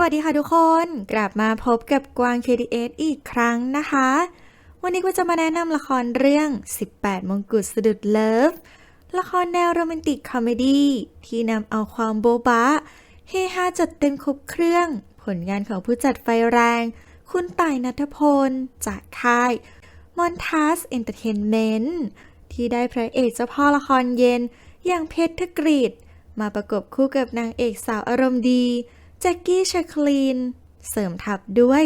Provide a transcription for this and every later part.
วัสดีค่ะทุกคน กลับมาพบกับกวาง KDS อีกครั้งนะคะ วันนี้ก็จะมาแนะนำละครเรื่อง 18 มงกุฎสะดุดเลิฟ ละครแนวโรแมนติกคอมเมดี้ที่นำเอาความโบ๊ะบะเฮฮาจัดเต็มครบเครื่อง ผลงานของผู้จัดไฟแรง คุณต่ายนัทพล จากค่ายมอนทัสเอนเตอร์เทนเมนต์ที่ได้พระเอกเจ้าพ่อละครเย็น อย่างเพชรธกฤษมาประกบคู่กับนางเอกสาวอารมณ์ดี แจ็คกี้ชาคลีน เสริมทับด้วย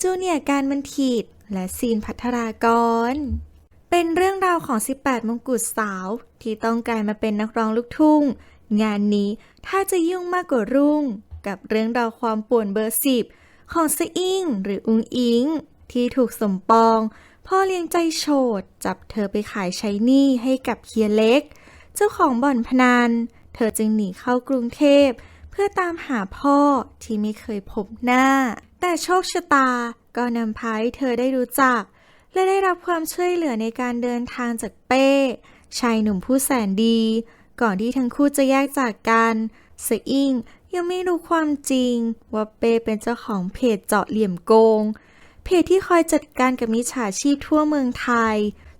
จูเนียร์การมันทีดและซีนพัทรากร เป็นเรื่องราวของ 18 มงกุฎสาว ที่ต้องกลายมาเป็นนักร้องลูกทุ่ง งานนี้ถ้าจะยุ่งมากกว่ารุ่ง กับเรื่องราวความป่วนเบอร์สิบของสะอิงหรืออุงอิง ที่ถูกสมปอง พ่อเลี้ยงใจโฉดจับเธอไปขายใช้หนี้ให้กับเฮียเล็ก เจ้าของบ่อนพนัน เธอจึงหนีเข้ากรุงเทพ พื่อตามหาพ่อที่ไม่เคยพบหน้า แต่โชคชะตาก็นำพาให้เธอได้รู้จัก และได้รับความช่วยเหลือในการเดินทางจากเป้ ชายหนุ่มผู้แสนดี ก่อนที่ทั้งคู่จะแยกจากกันเสออิงยังไม่รู้ความจริง ว่าเป้เป็นเจ้าของเพจเจาะเหลี่ยมโกง เพจที่คอยจัดการกับมิจฉาชีพทั่วเมืองไทย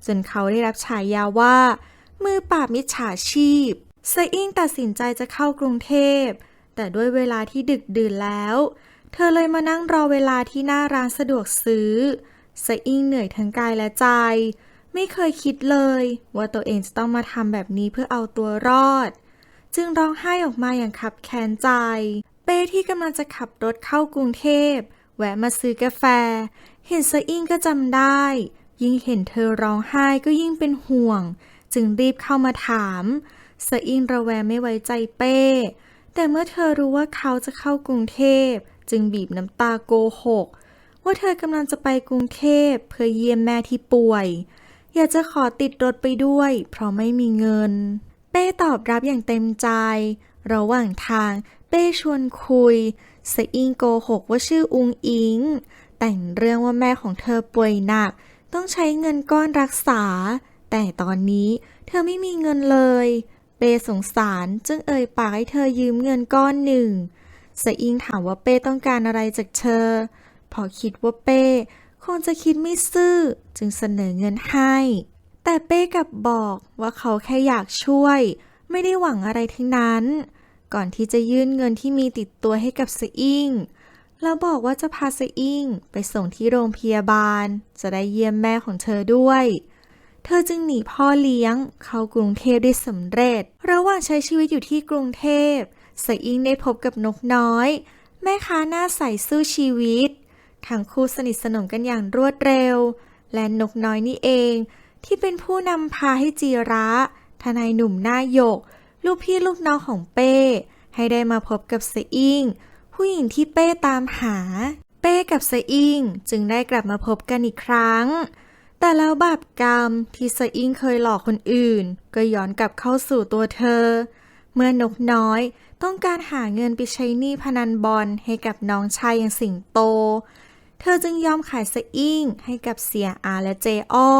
จนเขาได้รับฉายาว่า มือปราบมิจฉาชีพเซอิงตัดสินใจจะเข้ากรุงเทพ แต่ด้วยเวลาที่ดึกดื่นแล้ว เธอเลยมานั่งรอเวลาที่หน้าร้านสะดวกซื้อเซอิงเหนื่อยทั้งกายและใจ ไม่เคยคิดเลย ว่าตัวเองจะต้องมาทำแบบนี้เพื่อเอาตัวรอด จึงร้องไห้ออกมาอย่างขับแค้นใจ เป้ที่กำลังจะขับรถเข้ากรุงเทพแวะมาซื้อกาแฟ เห็นเซอิงก็จำได้ ยิ่งเห็นเธอร้องไห้ก็ยิ่งเป็นห่วง จึงรีบเข้ามาถามเซอิงระแวงไม่ไว้ใจเป้ แต่เมื่อเธอรู้ว่าเขาจะเข้ากรุงเทพ จึงบีบน้ำตาโกหก ว่าเธอกำลังจะไปกรุงเทพเพื่อเยี่ยมแม่ที่ป่วย อยากจะขอติดรถไปด้วย เพราะไม่มีเงิน เป้ตอบรับอย่างเต็มใจ ระหว่างทางเป้ชวนคุยเสออิงโกหกว่าชื่ออุงอิง แต่งเรื่องว่าแม่ของเธอป่วยหนัก ต้องใช้เงินก้อนรักษา แต่ตอนนี้เธอไม่มีเงินเลย เป้สงสารจึงเอ่ยปากให้เธอยืมเงินก้อนหนึ่งเสอิงถามว่าเป้ต้องการอะไรจากเธอ พอคิดว่าเป้คงจะคิดไม่ซื่อจึงเสนอเงินให้ แต่เป้กลับบอกว่าเขาแค่อยากช่วย ไม่ได้หวังอะไรทั้งนั้น ก่อนที่จะยื่นเงินที่มีติดตัวให้กับเสอิงแล้วบอกว่าจะพาเสอิงไปส่งที่โรงพยาบาล จะได้เยี่ยมแม่ของเธอด้วย เธอจึงหนีพ่อเลี้ยง เข้ากรุงเทพได้สำเร็จ ระหว่างใช้ชีวิตอยู่ที่กรุงเทพเสออิงได้พบกับนกน้อย แม่ค้าหน้าใสสู้ชีวิต ทั้งคู่สนิทสนมกันอย่างรวดเร็ว และนกน้อยนี่เอง ที่เป็นผู้นำพาให้จีระ ทนายหนุ่มหน้าหยก ลูกพี่ลูกน้องของเป้ ให้ได้มาพบกับเสออิง ผู้หญิงที่เป้ตามหา เป้กับเสออิงจึงได้กลับมาพบกันอีกครั้ง แต่แล้วบาปกรรมที่เสอิงเคยหลอกคนอื่น ก็ย้อนกลับเข้าสู่ตัวเธอ เมื่อนกน้อยต้องการหาเงินไปใช้หนี้พนันบอลให้กับน้องชายอย่างสิงโต เธอจึงยอมขายสอิงให้กับเสียอาและเจอ้อ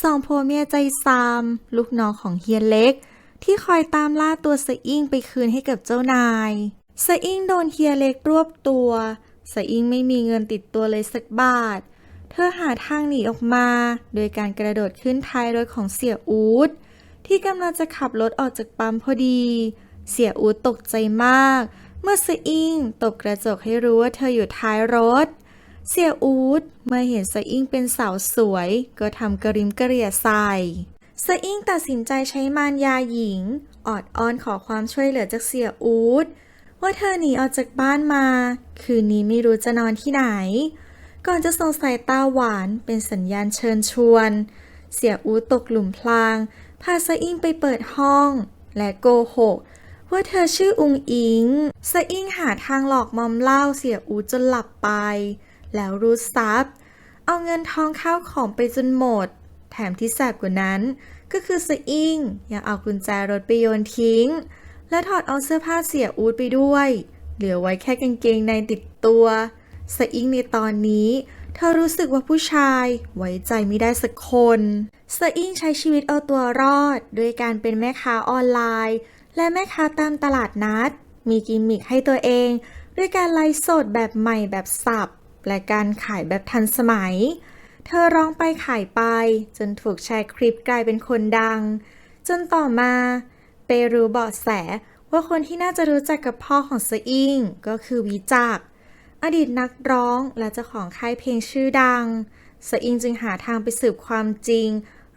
สองผัวเมียใจซามลูกน้องของเฮียเล็ก ที่คอยตามล่าตัวสอิงไปคืนให้กับเจ้านายสอิงโดนเฮียเล็กรวบตัวสอิงไม่มีเงินติดตัวเลยสักบาท เธอหาทางหนีออกมา โดยการกระโดดขึ้นท้ายรถของเสียอูดที่กำลังจะขับรถออกจากปั๊มพอดี เสียอูดตกใจมาก เมื่อสะอิงตบกระจกให้รู้ว่าเธออยู่ท้ายรถ เสียอูดเมื่อเห็นสะอิงเป็นสาวสวย ก็ทำกระริมกระเรียใส่สะอิงตัดสินใจใช้มารยาหญิง ออดอ้อนขอความช่วยเหลือจากเสียอูดว่าเธอหนีออกจากบ้านมา คืนนี้ไม่รู้จะนอนที่ไหน ก่อนจะส่งสายตาหวานเป็นสัญญาณเชิญชวน เสียอูตกหลุมพราง พาสะอิงไปเปิดห้อง และโกหกว่าเธอชื่ออุงอิงสะอิงหาทางหลอกมอมเล้าเสียอูจนหลับไป แล้วรูดซับเอาเงินทองข้าวของไปจนหมด แถมที่แสบกว่านั้น ก็คือสะอิงยังเอากุญแจรถไปโยนทิ้ง และถอดเอาเสื้อผ้าเสียอูดไปด้วย เหลือไว้แค่กางเกงในติดตัว สอิงในตอนนี้ เธอรู้สึกว่าผู้ชายไว้ใจไม่ได้สักคนสอิงใช้ชีวิตเอาตัวรอดโดยการเป็นแม่ค้าออนไลน์ และแม่ค้าตามตลาดนัด มีกิมมิคให้ตัวเอง ด้วยการไลฟ์สดแบบใหม่แบบสับ และการขายแบบทันสมัย เธอร้องไปขายไป จนถูกแชร์คลิปกลายเป็นคนดัง จนต่อมาเปรู้เบาะแสว่าคนที่น่าจะรู้จักกับพ่อของเซอิงก็คือวิจักร อดีตนักร้องและเจ้าของค่ายเพลงชื่อดังเซอิงจึงหาทางไปสืบความจริง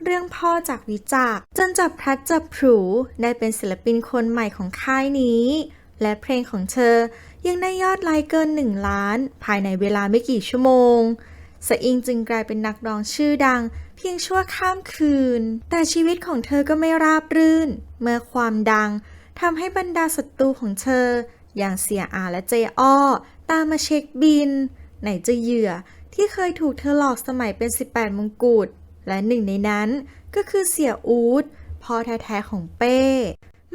เรื่องพ่อจากวิจักจนจับพลัดจับผลูได้เป็นศิลปินคนใหม่ของค่ายนี้ และเพลงของเธอยังได้ยอดไลค์เกิน 1 ล้าน ภายในเวลาไม่กี่ชั่วโมงเซอิงจึงกลายเป็นนักร้องชื่อดัง เพียงชั่วข้ามคืน แต่ชีวิตของเธอก็ไม่ราบรื่น เมื่อความดังทำให้บรรดาศัตรูของเธอ อย่างเสียอาและเจอ้อ ตามมาเช็คบิน ไหนจะเหยื่อที่เคยถูกเธอหลอกสมัยเป็น 18 มงกุฎและหนึ่งในนั้นก็คือเสียอูดพ่อแท้ๆของเป้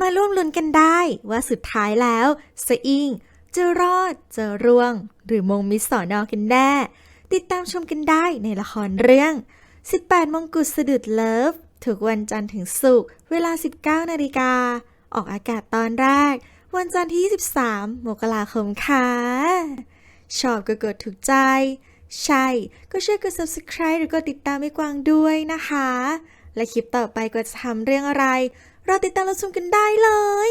มาร่วมลุ้นกันได้ว่าสุดท้ายแล้วเซอิงจะรอดจะร่วง หรือมงมิสสอนอกันแน่ ติดตามชมกันได้ในละครเรื่อง 18 มงกุฎสะดุดเลิฟทุกวันจันทร์ถึงศุกร์เวลา 19 นาฬิกา ออกอากาศตอนแรก วันจันทร์ที่ 23 มกราคมค่ะ ชอบก็กดถูกใจ ใช่ ก็ช่วยกด subscribe หรือกดติดตามไอ้กวางด้วยนะคะ และคลิปต่อไปก็จะทำเรื่องอะไร เราติดตามรับชมกันได้เลย